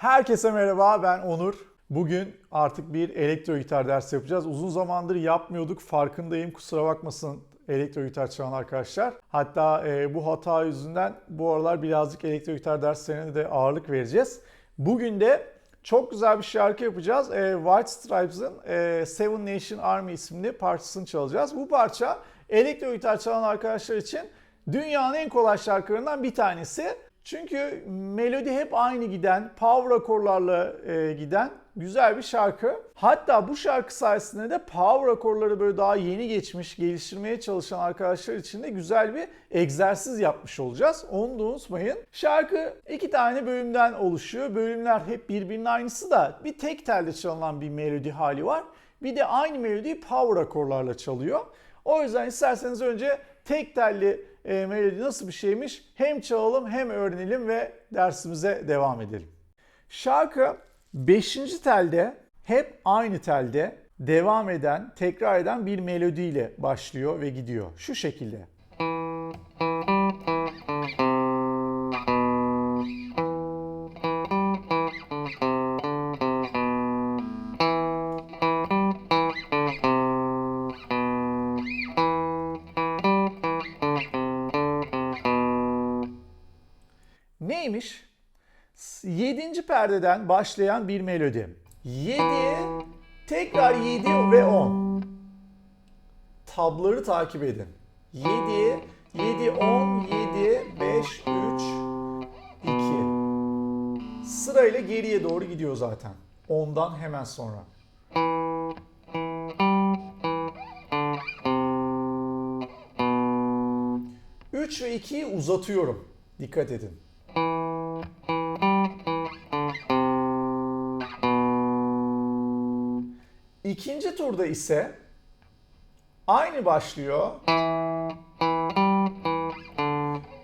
Herkese merhaba ben Onur. Bugün artık bir elektro gitar dersi yapacağız. Uzun zamandır yapmıyorduk farkındayım kusura bakmasın elektro gitar çalan arkadaşlar. Hatta e, bu hata yüzünden bu aralar birazcık elektro gitar derslerine de ağırlık vereceğiz. Bugün de çok güzel bir şarkı yapacağız. E, White Stripes'ın e, Seven Nation Army isimli parçasını çalacağız. Bu parça elektro gitar çalan arkadaşlar için dünyanın en kolay şarkılarından bir tanesi. Çünkü melodi hep aynı giden, power akorlarla e, giden güzel bir şarkı. Hatta bu şarkı sayesinde de power akorları böyle daha yeni geçmiş, geliştirmeye çalışan arkadaşlar için de güzel bir egzersiz yapmış olacağız. Onu da unutmayın. Şarkı iki tane bölümden oluşuyor. Bölümler hep birbirinin aynısı da bir tek telde çalınan bir melodi hali var. Bir de aynı melodiyi power akorlarla çalıyor. O yüzden isterseniz önce tek telli e, melodi nasıl bir şeymiş hem çalalım hem öğrenelim ve dersimize devam edelim. Şarkı 5. telde hep aynı telde devam eden, tekrar eden bir melodiyle başlıyor ve gidiyor. Şu şekilde. 7. perdeden başlayan bir melodi. 7, tekrar 7 ve 10. Tabları takip edin. 7, 7, 10, 7, 5, 3, 2. Sırayla geriye doğru gidiyor zaten. 10'dan hemen sonra. Üç ve 2'yi uzatıyorum. Dikkat edin. İkinci turda ise aynı başlıyor.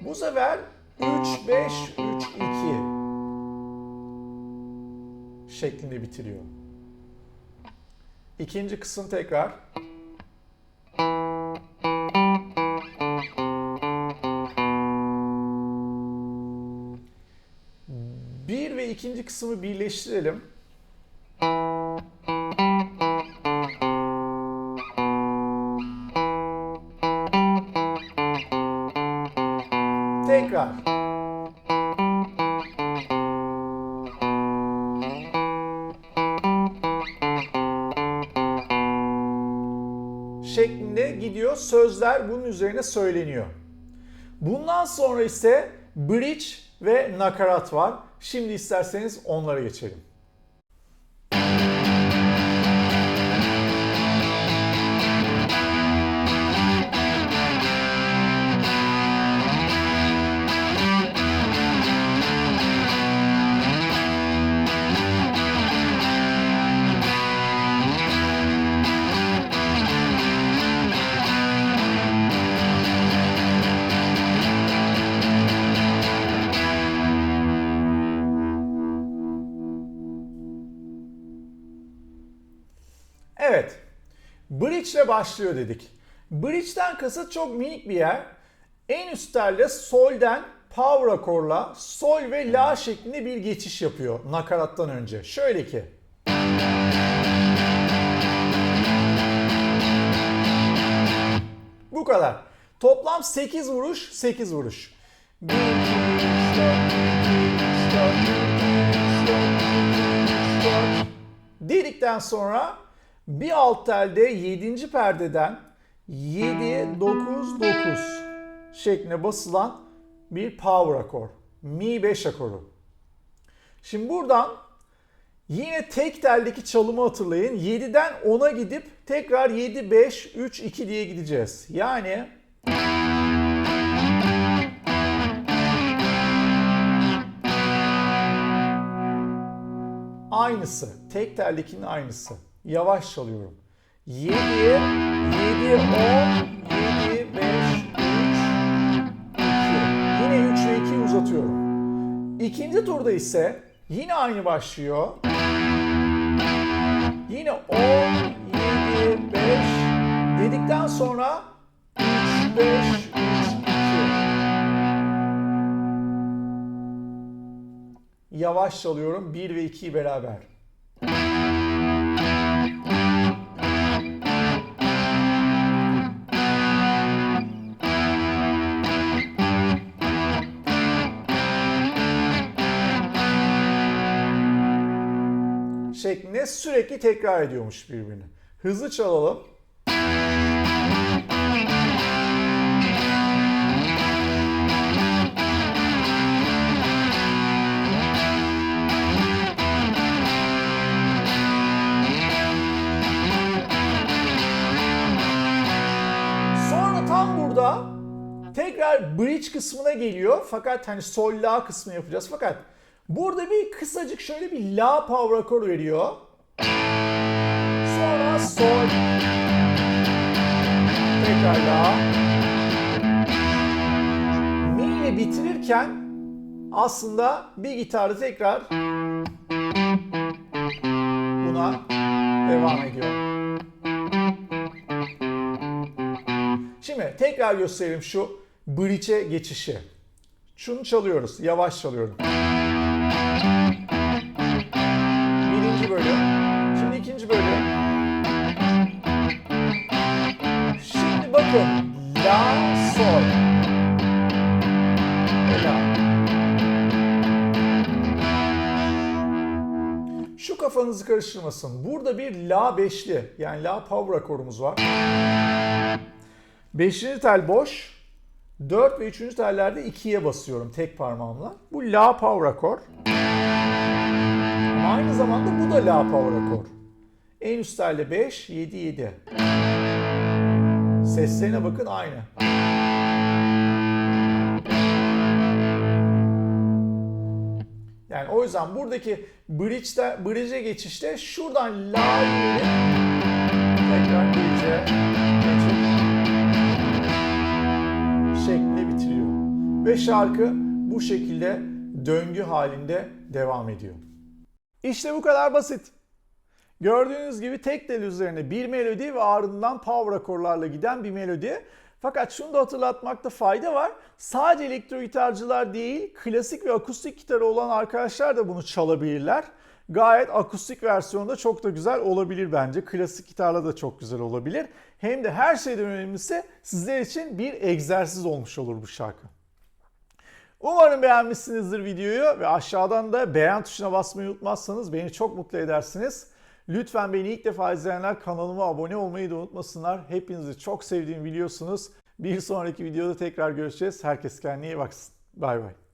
Bu sefer 3 5 3 2 şeklinde bitiriyor. İkinci kısım tekrar. Bir ve ikinci kısmı birleştirelim. Şeklinde gidiyor. Sözler bunun üzerine söyleniyor. Bundan sonra ise bridge ve nakarat var. Şimdi isterseniz onlara geçelim. Bridge ile başlıyor dedik. Bridge'den kasıt çok minik bir yer. En üst telde sol'den power akorla sol ve la şeklinde bir geçiş yapıyor nakarattan önce. Şöyle ki. Bu kadar. Toplam 8 vuruş, 8 vuruş. 1, 2, 3, 4, 2, 3, 4, 2, 3, 4, dedikten sonra bir alt telde 7. perdeden 7, 9, 9 şeklinde basılan bir power akor. Mi 5 akoru. Şimdi buradan yine tek teldeki çalımı hatırlayın. 7'den 10'a gidip tekrar 7, 5, 3, 2 diye gideceğiz. Yani aynısı. Tek teldekinin aynısı. Yavaş çalıyorum. 7, 7, 10, 7, 5, 3, 2. Yine 3 ve 2'yi uzatıyorum. İkinci turda ise yine aynı başlıyor. Yine 10, 7, 5 dedikten sonra 3, 5, 3, 2. yavaş çalıyorum 1 ve 2'yi beraber. Şeklinde sürekli tekrar ediyormuş birbirini. Hızlı çalalım. Burada tekrar bridge kısmına geliyor. Fakat hani sol la kısmı yapacağız. Fakat burada bir kısacık şöyle bir la power akor veriyor. Sonra sol. Tekrar la. Mi ile bitirirken aslında bir gitarda tekrar buna devam ediyor. Şimdi tekrar göstereyim şu bridge'e geçişi. Şunu çalıyoruz. Yavaş çalıyorum. Bölüm. Şimdi ikinci bölüm. Şimdi bakın. La, sol. La. Şu kafanızı karıştırmasın. Burada bir La beşli yani La power akorumuz var. Beşinci tel boş. 4 ve 3. tellerde 2'ye basıyorum tek parmağımla. Bu La power akor. Aynı zamanda bu da La power akor. En üst telde 5, 7, 7. Seslerine bakın aynı. Yani o yüzden buradaki bridge'de, bridge'e geçişte şuradan La verip tekrar bridge'e geçip şeklinde bitiriyor. Ve şarkı bu şekilde döngü halinde devam ediyor. İşte bu kadar basit. Gördüğünüz gibi tek tel üzerine bir melodi ve ardından power akorlarla giden bir melodi. Fakat şunu da hatırlatmakta fayda var. Sadece elektro gitarcılar değil, klasik ve akustik gitarı olan arkadaşlar da bunu çalabilirler. Gayet akustik versiyonda çok da güzel olabilir bence. Klasik gitarla da çok güzel olabilir. Hem de her şeyden önemlisi sizler için bir egzersiz olmuş olur bu şarkı. Umarım beğenmişsinizdir videoyu ve aşağıdan da beğen tuşuna basmayı unutmazsanız beni çok mutlu edersiniz. Lütfen beni ilk defa izleyenler kanalıma abone olmayı da unutmasınlar. Hepinizi çok sevdiğimi biliyorsunuz. Bir sonraki videoda tekrar görüşeceğiz. Herkes kendine iyi baksın. Bay bay.